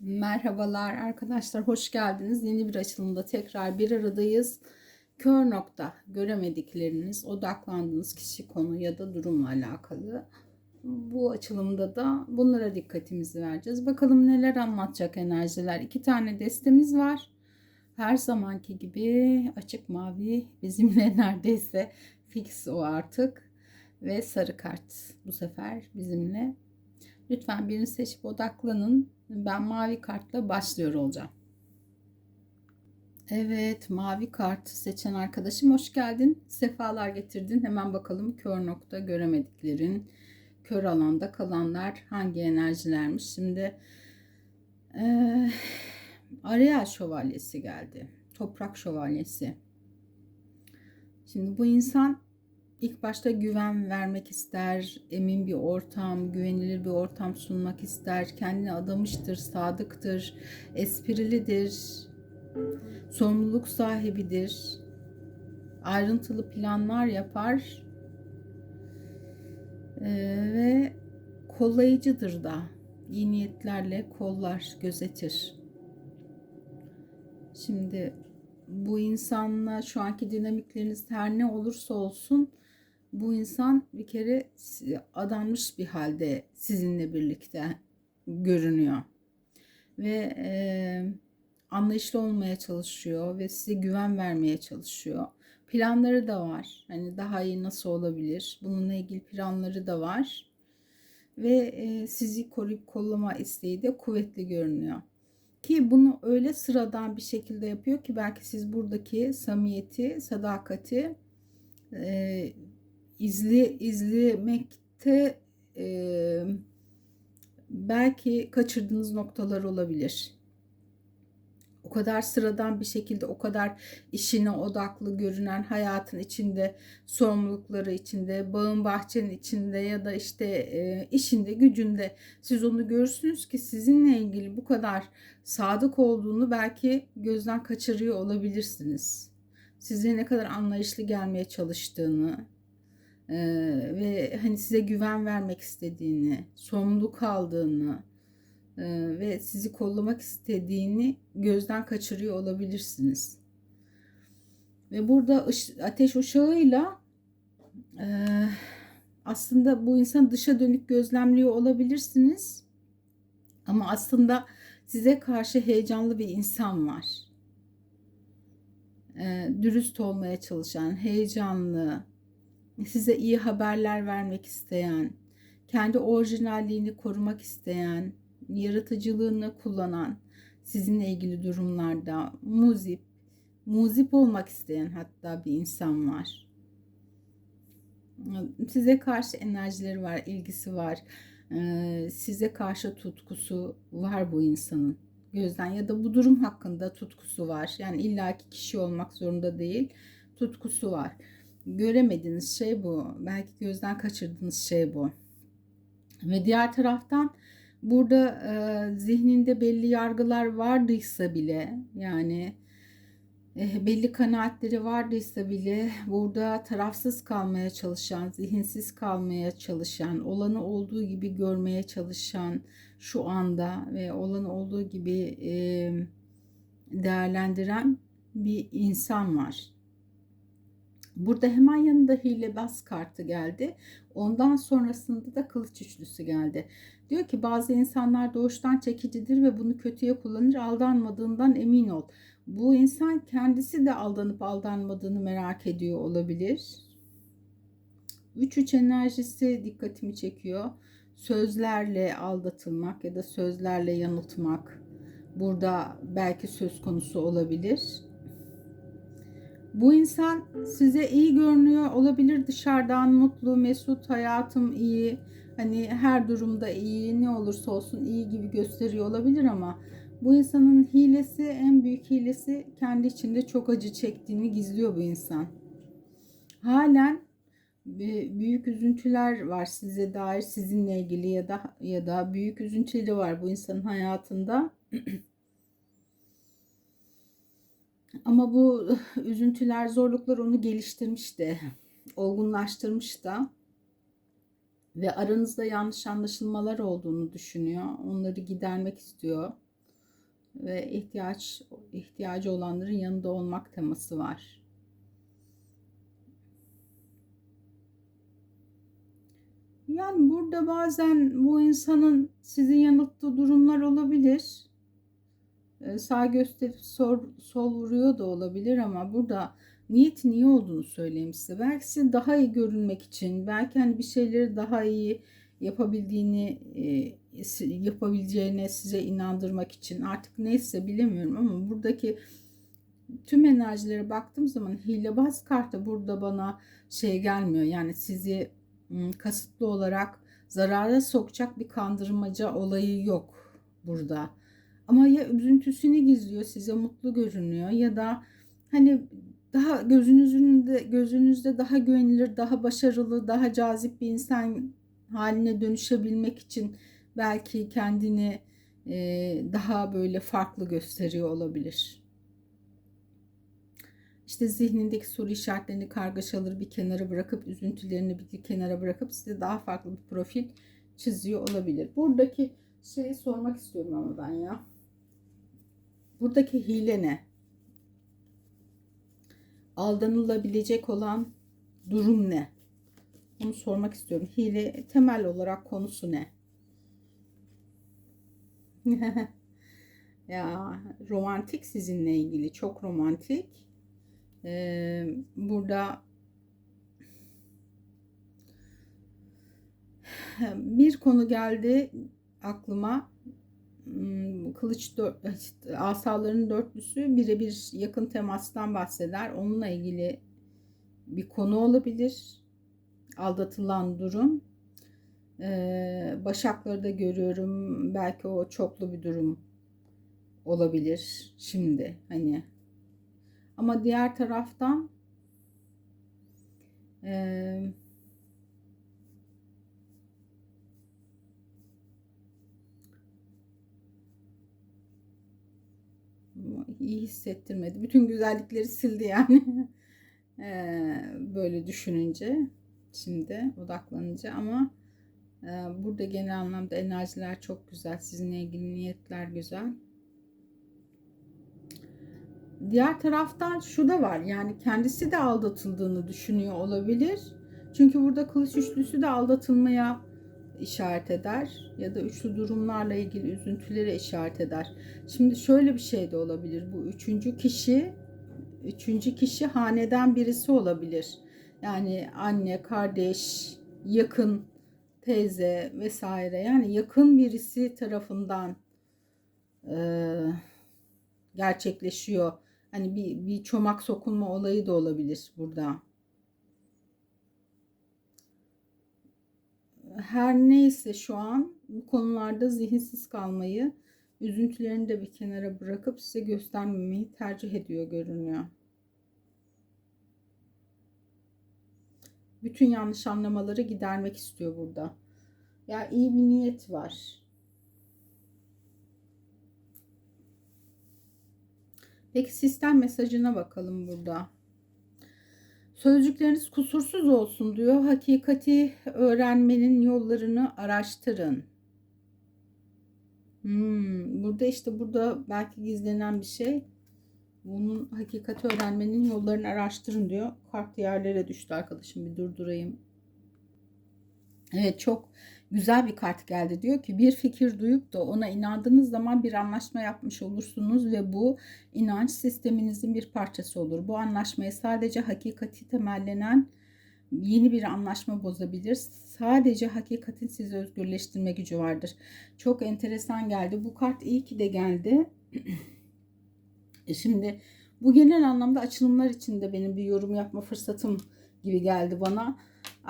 Merhabalar arkadaşlar, hoş geldiniz. Yeni bir açılımda tekrar bir aradayız. Kör nokta, göremedikleriniz, odaklandığınız kişi, konu ya da durumla alakalı. Bu açılımda da bunlara dikkatimizi vereceğiz. Bakalım neler anlatacak enerjiler. İki tane destemiz var. Her zamanki gibi açık mavi bizimle neredeyse fix o artık. Ve sarı kart bu sefer bizimle. Lütfen birini seçip odaklanın. Ben mavi kartla başlıyor olacağım. Evet, mavi kart seçen arkadaşım hoş geldin. Sefalar getirdin. Hemen bakalım kör nokta göremediklerin, kör alanda kalanlar hangi enerjilermiş. Şimdi e, Ariel şövalyesi geldi. Toprak şövalyesi. Şimdi bu insan İlk başta güven vermek ister, emin bir ortam, güvenilir bir ortam sunmak ister, kendini adamıştır, sadıktır, esprilidir, sorumluluk sahibidir, ayrıntılı planlar yapar ee, ve kollayıcıdır da. İyi niyetlerle kollar, gözetir. Şimdi bu insanla şu anki dinamikleriniz her ne olursa olsun bu insan bir kere adanmış bir halde sizinle birlikte görünüyor. Ve e, anlayışlı olmaya çalışıyor ve size güven vermeye çalışıyor. Planları da var. Hani daha iyi nasıl olabilir? Bununla ilgili planları da var. Ve e, sizi koruyup kollama isteği de kuvvetli görünüyor. Ki bunu öyle sıradan bir şekilde yapıyor ki belki siz buradaki samiyeti, sadakati e, izli izlemekte e, belki kaçırdığınız noktalar olabilir. O kadar sıradan bir şekilde o kadar işine odaklı görünen hayatın içinde sorumlulukları içinde bağın bahçenin içinde ya da işte e, işinde gücünde siz onu görürsünüz ki sizinle ilgili bu kadar sadık olduğunu belki gözden kaçırıyor olabilirsiniz. Size ne kadar anlayışlı gelmeye çalıştığını, ve hani size güven vermek istediğini, sorumluluk aldığını e, ve sizi kollamak istediğini gözden kaçırıyor olabilirsiniz. Ve burada ateş uşağıyla aslında bu insan dışa dönük gözlemliyor olabilirsiniz. Ama aslında size karşı heyecanlı bir insan var. Dürüst olmaya çalışan, heyecanlı, size iyi haberler vermek isteyen, kendi orijinalliğini korumak isteyen, yaratıcılığını kullanan, sizinle ilgili durumlarda muzip, muzip olmak isteyen hatta bir insan var. Size karşı enerjileri var, ilgisi var. Size karşı tutkusu var bu insanın gözden ya da bu durum hakkında tutkusu var. Yani illaki kişi olmak zorunda değil, tutkusu var göremediğiniz şey bu. Belki gözden kaçırdığınız şey bu. Ve diğer taraftan burada e, zihninde belli yargılar vardıysa bile yani e, belli kanaatleri vardıysa bile burada tarafsız kalmaya çalışan, zihinsiz kalmaya çalışan, olanı olduğu gibi görmeye çalışan şu anda ve olanı olduğu gibi e, değerlendiren bir insan var. Burada hemen yanında hilebaz kartı geldi. Ondan sonrasında da kılıç üçlüsü geldi. Diyor ki bazı insanlar doğuştan çekicidir ve bunu kötüye kullanır. Aldanmadığından emin ol. Bu insan kendisi de aldanıp aldanmadığını merak ediyor olabilir. 3-3 enerjisi dikkatimi çekiyor. Sözlerle aldatılmak ya da sözlerle yanıltmak burada belki söz konusu olabilir. Bu insan size iyi görünüyor olabilir dışarıdan mutlu, mesut, hayatım iyi. Hani her durumda iyi, ne olursa olsun iyi gibi gösteriyor olabilir ama bu insanın hilesi, en büyük hilesi kendi içinde çok acı çektiğini gizliyor bu insan. Halen büyük üzüntüler var size dair, sizinle ilgili ya da ya da büyük üzüntüleri var bu insanın hayatında. Ama bu üzüntüler, zorluklar onu geliştirmiş de, olgunlaştırmış da ve aranızda yanlış anlaşılmalar olduğunu düşünüyor. Onları gidermek istiyor. ve ihtiyaç ihtiyacı olanların yanında olmak teması var. Yani burada bazen bu insanın sizi yanılttığı durumlar olabilir. Ee, sağ gösterip sol, sol vuruyor da olabilir ama burada niyetin iyi olduğunu söyleyeyim size. Belki size daha iyi görünmek için, belki hani bir şeyleri daha iyi yapabildiğini, e, yapabileceğine size inandırmak için artık neyse bilemiyorum ama buradaki tüm enerjilere baktığım zaman hilebaz kartı burada bana şey gelmiyor. Yani sizi kasıtlı olarak zarara sokacak bir kandırmaca olayı yok burada. Ama ya üzüntüsünü gizliyor, size mutlu görünüyor ya da hani daha gözünüzün de gözünüzde daha güvenilir, daha başarılı, daha cazip bir insan haline dönüşebilmek için belki kendini e, daha böyle farklı gösteriyor olabilir. İşte zihnindeki soru işaretlerini, kargaşaları bir kenara bırakıp, üzüntülerini bir kenara bırakıp size daha farklı bir profil çiziyor olabilir. Buradaki şeyi sormak istiyorum ama ben ya. Buradaki hile ne? Aldanılabilecek olan durum ne? Onu sormak istiyorum. Hile temel olarak konusu ne? ya romantik sizinle ilgili çok romantik. Ee, burada bir konu geldi aklıma. Hmm, kılıç dört, asaların dörtlüsü birebir yakın temastan bahseder. Onunla ilgili bir konu olabilir. Aldatılan durum. Ee, başakları da görüyorum. Belki o çoklu bir durum olabilir şimdi. Hani ama diğer taraftan e, iyi hissettirmedi. Bütün güzellikleri sildi yani. ee, böyle düşününce şimdi odaklanınca ama e, burada genel anlamda enerjiler çok güzel. Sizinle ilgili niyetler güzel. Diğer taraftan şu da var. Yani kendisi de aldatıldığını düşünüyor olabilir. Çünkü burada kılıç üçlüsü de aldatılmaya işaret eder ya da üçlü durumlarla ilgili üzüntülere işaret eder. Şimdi şöyle bir şey de olabilir. Bu üçüncü kişi üçüncü kişi haneden birisi olabilir. Yani anne, kardeş, yakın teyze vesaire. Yani yakın birisi tarafından e, gerçekleşiyor. Hani bir, bir çomak sokulma olayı da olabilir burada. Her neyse şu an bu konularda zihinsiz kalmayı, üzüntülerini de bir kenara bırakıp size göstermemeyi tercih ediyor görünüyor. Bütün yanlış anlamaları gidermek istiyor burada. Ya iyi bir niyet var. Peki sistem mesajına bakalım burada. Sözcükleriniz kusursuz olsun diyor. Hakikati öğrenmenin yollarını araştırın. Hmm, burada işte burada belki gizlenen bir şey. Bunun hakikati öğrenmenin yollarını araştırın diyor. Kart yerlere düştü arkadaşım. Bir durdurayım. Evet çok güzel bir kart geldi. Diyor ki bir fikir duyup da ona inandığınız zaman bir anlaşma yapmış olursunuz ve bu inanç sisteminizin bir parçası olur. Bu anlaşmayı sadece hakikati temellenen yeni bir anlaşma bozabilir. Sadece hakikatin sizi özgürleştirme gücü vardır. Çok enteresan geldi. Bu kart iyi ki de geldi. E şimdi bu genel anlamda açılımlar için de benim bir yorum yapma fırsatım gibi geldi bana.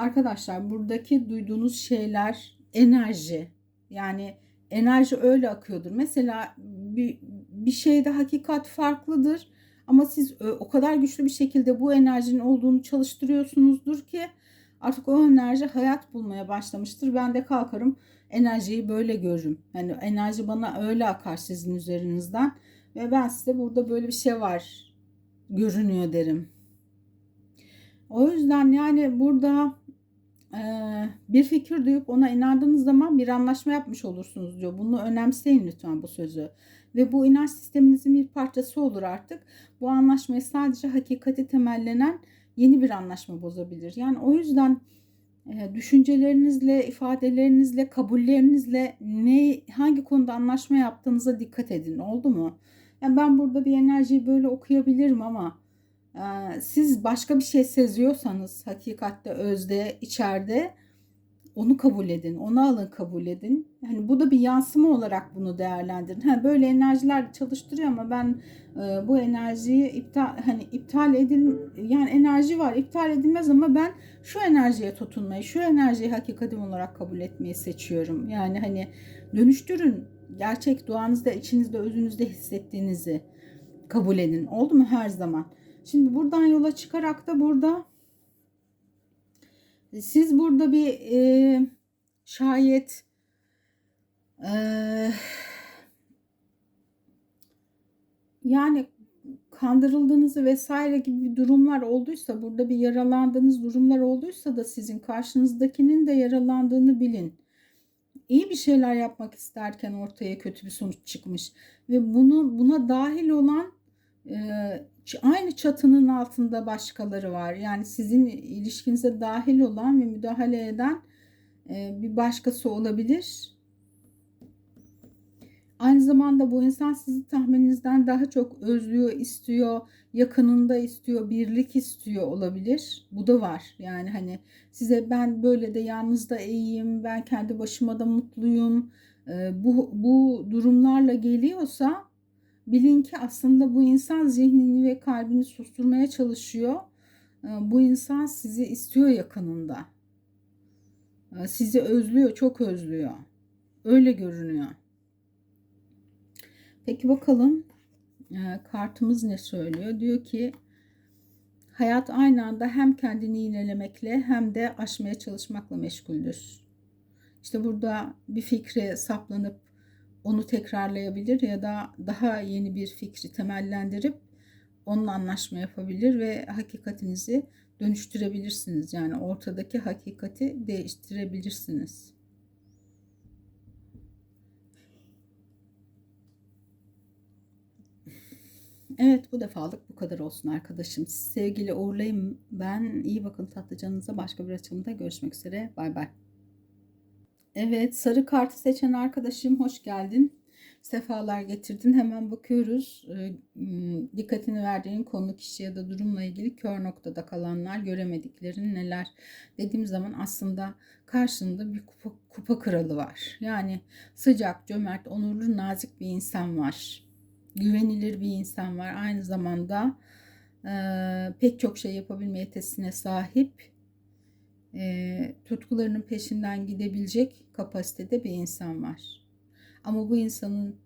Arkadaşlar buradaki duyduğunuz şeyler enerji. Yani enerji öyle akıyordur. Mesela bir, bir şeyde hakikat farklıdır. Ama siz o kadar güçlü bir şekilde bu enerjinin olduğunu çalıştırıyorsunuzdur ki artık o enerji hayat bulmaya başlamıştır. Ben de kalkarım enerjiyi böyle görürüm. Yani enerji bana öyle akar sizin üzerinizden. Ve ben size burada böyle bir şey var görünüyor derim. O yüzden yani burada bir fikir duyup ona inandığınız zaman bir anlaşma yapmış olursunuz diyor. Bunu önemseyin lütfen bu sözü. Ve bu inanç sisteminizin bir parçası olur artık. Bu anlaşmayı sadece hakikati temellenen yeni bir anlaşma bozabilir. Yani o yüzden düşüncelerinizle, ifadelerinizle, kabullerinizle ne hangi konuda anlaşma yaptığınıza dikkat edin. Oldu mu? Yani ben burada bir enerjiyi böyle okuyabilirim ama siz başka bir şey seziyorsanız hakikatte, özde, içeride onu kabul edin, onu alın kabul edin. Yani bu da bir yansıma olarak bunu değerlendirin. Ha, böyle enerjiler çalıştırıyor ama ben e, bu enerjiyi iptal hani iptal edin yani enerji var iptal edilmez ama ben şu enerjiye tutunmayı, şu enerjiyi hakikatim olarak kabul etmeyi seçiyorum. Yani hani dönüştürün gerçek duanızda, içinizde, özünüzde hissettiğinizi kabul edin. Oldu mu her zaman? Şimdi buradan yola çıkarak da burada siz burada bir e, şayet e, yani kandırıldığınızı vesaire gibi durumlar olduysa burada bir yaralandığınız durumlar olduysa da sizin karşınızdakinin de yaralandığını bilin. İyi bir şeyler yapmak isterken ortaya kötü bir sonuç çıkmış ve bunu buna dahil olan e, aynı çatının altında başkaları var. Yani sizin ilişkinize dahil olan ve müdahale eden e, bir başkası olabilir. Aynı zamanda bu insan sizi tahmininizden daha çok özlüyor, istiyor, yakınında istiyor, birlik istiyor olabilir. Bu da var. Yani hani size ben böyle de yalnız da iyiyim, ben kendi başıma da mutluyum. E, bu, bu durumlarla geliyorsa Bilin ki aslında bu insan zihnini ve kalbini susturmaya çalışıyor. Ee, bu insan sizi istiyor yakınında. Ee, sizi özlüyor, çok özlüyor. Öyle görünüyor. Peki bakalım ee, kartımız ne söylüyor? Diyor ki hayat aynı anda hem kendini iğnelemekle hem de aşmaya çalışmakla meşguldür. İşte burada bir fikre saplanıp onu tekrarlayabilir ya da daha yeni bir fikri temellendirip onunla anlaşma yapabilir ve hakikatinizi dönüştürebilirsiniz. Yani ortadaki hakikati değiştirebilirsiniz. Evet bu defalık bu kadar olsun arkadaşım. Sevgili uğurlayayım ben. İyi bakın tatlı canınıza. Başka bir açılımda görüşmek üzere. Bay bay. Evet sarı kartı seçen arkadaşım hoş geldin. Sefalar getirdin. Hemen bakıyoruz. Ee, dikkatini verdiğin konu kişi ya da durumla ilgili kör noktada kalanlar göremediklerin neler dediğim zaman aslında karşında bir kupa, kupa kralı var. Yani sıcak, cömert, onurlu, nazik bir insan var. Güvenilir bir insan var. Aynı zamanda e, pek çok şey yapabilme yetesine sahip e, tutkularının peşinden gidebilecek kapasitede bir insan var. Ama bu insanın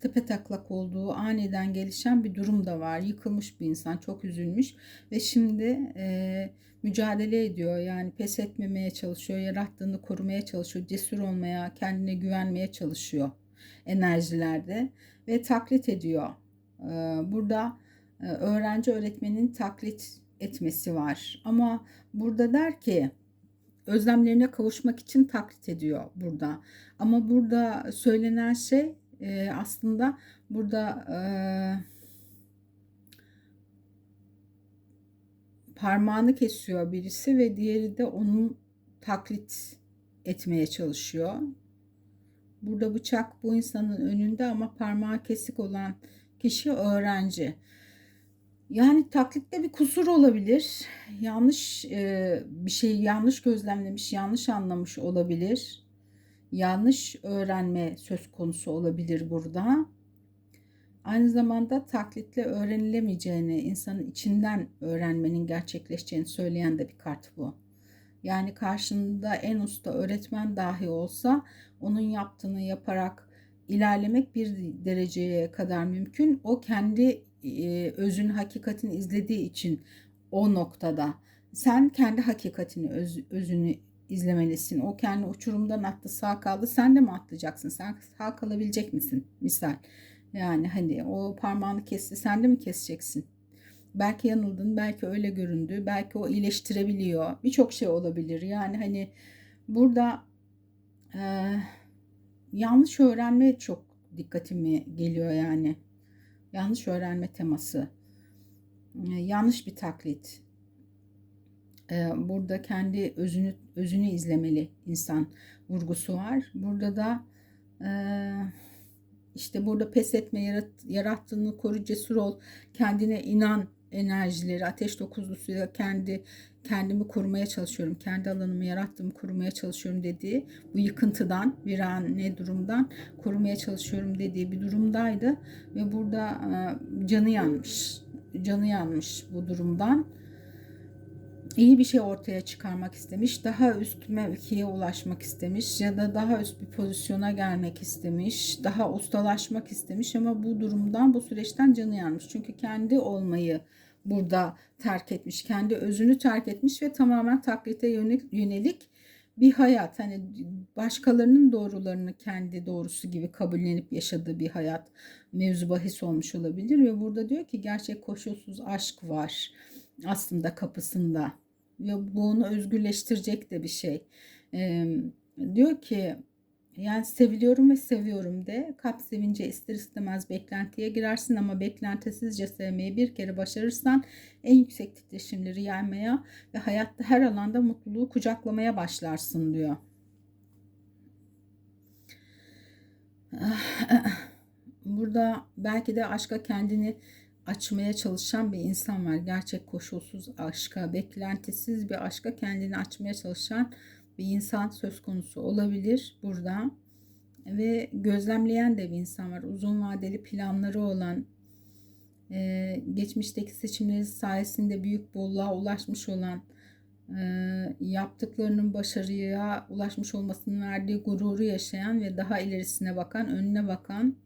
tepe taklak olduğu aniden gelişen bir durum da var. Yıkılmış bir insan, çok üzülmüş ve şimdi e, mücadele ediyor. Yani pes etmemeye çalışıyor, yarattığını korumaya çalışıyor, cesur olmaya, kendine güvenmeye çalışıyor enerjilerde ve taklit ediyor. E, burada e, öğrenci öğretmenin taklit etmesi var. Ama burada der ki özlemlerine kavuşmak için taklit ediyor burada. Ama burada söylenen şey e, aslında burada e, parmağını kesiyor birisi ve diğeri de onun taklit etmeye çalışıyor. Burada bıçak bu insanın önünde ama parmağı kesik olan kişi öğrenci. Yani taklitte bir kusur olabilir. Yanlış e, bir şey yanlış gözlemlemiş, yanlış anlamış olabilir. Yanlış öğrenme söz konusu olabilir burada. Aynı zamanda taklitle öğrenilemeyeceğini, insanın içinden öğrenmenin gerçekleşeceğini söyleyen de bir kart bu. Yani karşında en usta öğretmen dahi olsa onun yaptığını yaparak ilerlemek bir dereceye kadar mümkün. O kendi e, özün hakikatini izlediği için o noktada sen kendi hakikatini öz, özünü izlemelisin. O kendi uçurumdan attı sağ kaldı. Sen de mi atlayacaksın? Sen sağ kalabilecek misin? Misal. Yani hani o parmağını kesti. Sen de mi keseceksin? Belki yanıldın, belki öyle göründü, belki o iyileştirebiliyor. Birçok şey olabilir. Yani hani burada e, yanlış öğrenme çok dikkatimi geliyor yani. Yanlış öğrenme teması. E, yanlış bir taklit. E, burada kendi özünü özünü izlemeli insan vurgusu var. Burada da e, işte burada pes etme, yarat, yarattığını koru, cesur ol, kendine inan enerjileri, ateş dokuzlusuyla kendi kendimi korumaya çalışıyorum, kendi alanımı yarattığımı korumaya çalışıyorum dediği bu yıkıntıdan, viran ne durumdan korumaya çalışıyorum dediği bir durumdaydı ve burada canı yanmış, canı yanmış bu durumdan iyi bir şey ortaya çıkarmak istemiş, daha üst mevkiye ulaşmak istemiş ya da daha üst bir pozisyona gelmek istemiş, daha ustalaşmak istemiş ama bu durumdan, bu süreçten canı yanmış. Çünkü kendi olmayı burada terk etmiş, kendi özünü terk etmiş ve tamamen taklite yönelik bir hayat. Hani başkalarının doğrularını kendi doğrusu gibi kabullenip yaşadığı bir hayat mevzu bahis olmuş olabilir ve burada diyor ki gerçek koşulsuz aşk var aslında kapısında bu onu özgürleştirecek de bir şey. Ee, diyor ki yani seviliyorum ve seviyorum de kalp sevince ister istemez beklentiye girersin ama beklentisizce sevmeyi bir kere başarırsan en yüksek titreşimleri yaymaya ve hayatta her alanda mutluluğu kucaklamaya başlarsın diyor. Burada belki de aşka kendini açmaya çalışan bir insan var. Gerçek koşulsuz aşka, beklentisiz bir aşka kendini açmaya çalışan bir insan söz konusu olabilir burada. Ve gözlemleyen de bir insan var. Uzun vadeli planları olan, e, geçmişteki seçimleri sayesinde büyük bolluğa ulaşmış olan, e, yaptıklarının başarıya ulaşmış olmasının verdiği gururu yaşayan ve daha ilerisine bakan, önüne bakan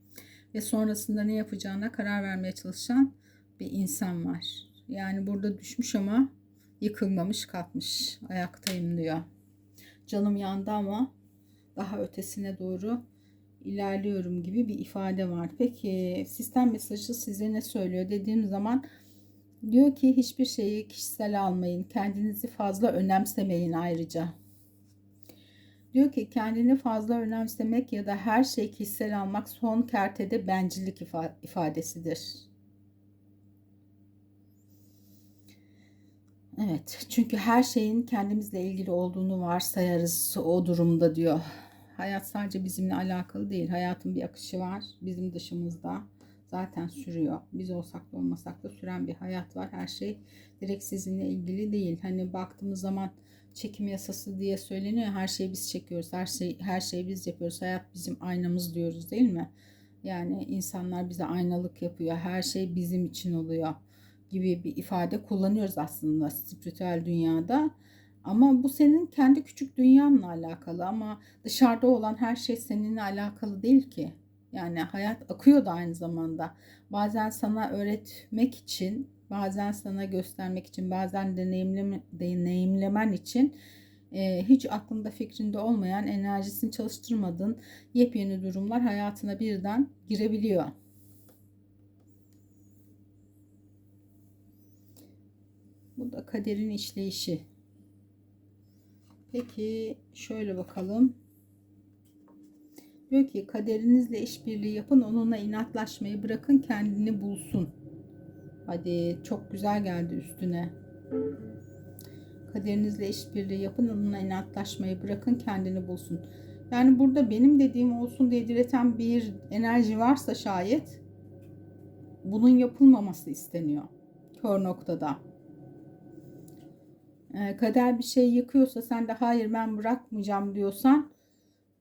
ve sonrasında ne yapacağına karar vermeye çalışan bir insan var. Yani burada düşmüş ama yıkılmamış kalkmış. Ayaktayım diyor. Canım yandı ama daha ötesine doğru ilerliyorum gibi bir ifade var. Peki sistem mesajı size ne söylüyor dediğim zaman diyor ki hiçbir şeyi kişisel almayın. Kendinizi fazla önemsemeyin ayrıca. Diyor ki kendini fazla önemsemek ya da her şeyi kişisel almak son kertede bencillik ifadesidir. Evet çünkü her şeyin kendimizle ilgili olduğunu varsayarız o durumda diyor. Hayat sadece bizimle alakalı değil. Hayatın bir akışı var bizim dışımızda zaten sürüyor. Biz olsak da olmasak da süren bir hayat var. Her şey direkt sizinle ilgili değil. Hani baktığımız zaman çekim yasası diye söyleniyor. Her şeyi biz çekiyoruz. Her şey her şeyi biz yapıyoruz. Hayat bizim aynamız diyoruz değil mi? Yani insanlar bize aynalık yapıyor. Her şey bizim için oluyor gibi bir ifade kullanıyoruz aslında spiritüel dünyada. Ama bu senin kendi küçük dünyanla alakalı ama dışarıda olan her şey seninle alakalı değil ki. Yani hayat akıyor da aynı zamanda. Bazen sana öğretmek için bazen sana göstermek için, bazen deneyimleme, deneyimlemen için e, hiç aklında fikrinde olmayan, enerjisini çalıştırmadığın yepyeni durumlar hayatına birden girebiliyor. Bu da kaderin işleyişi. Peki şöyle bakalım. Diyor ki kaderinizle işbirliği yapın, onunla inatlaşmayı bırakın, kendini bulsun. Hadi çok güzel geldi üstüne. Kaderinizle işbirliği yapın. Onunla inatlaşmayı bırakın kendini bulsun. Yani burada benim dediğim olsun diye direten bir enerji varsa şayet bunun yapılmaması isteniyor. Kör noktada. Ee, kader bir şey yıkıyorsa sen de hayır ben bırakmayacağım diyorsan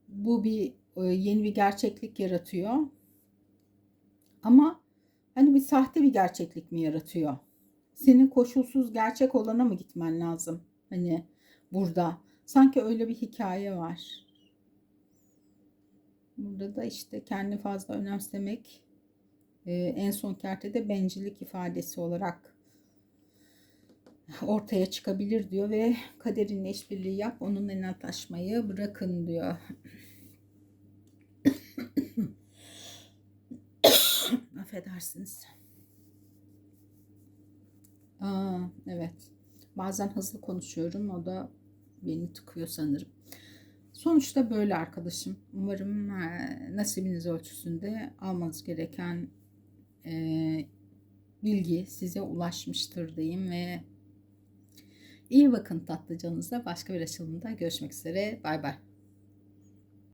bu bir e, yeni bir gerçeklik yaratıyor. Ama Hani bir sahte bir gerçeklik mi yaratıyor? Senin koşulsuz gerçek olana mı gitmen lazım? Hani burada. Sanki öyle bir hikaye var. Burada da işte kendi fazla önemsemek e, en son kertede bencillik ifadesi olarak ortaya çıkabilir diyor ve kaderinle işbirliği yap onunla inatlaşmayı bırakın diyor. Affedersiniz. Aa, evet. Bazen hızlı konuşuyorum. O da beni tıkıyor sanırım. Sonuçta böyle arkadaşım. Umarım e, nasibiniz ölçüsünde almanız gereken e, bilgi size ulaşmıştır diyeyim ve iyi bakın tatlı canınıza. Başka bir açılımda görüşmek üzere. Bay bay.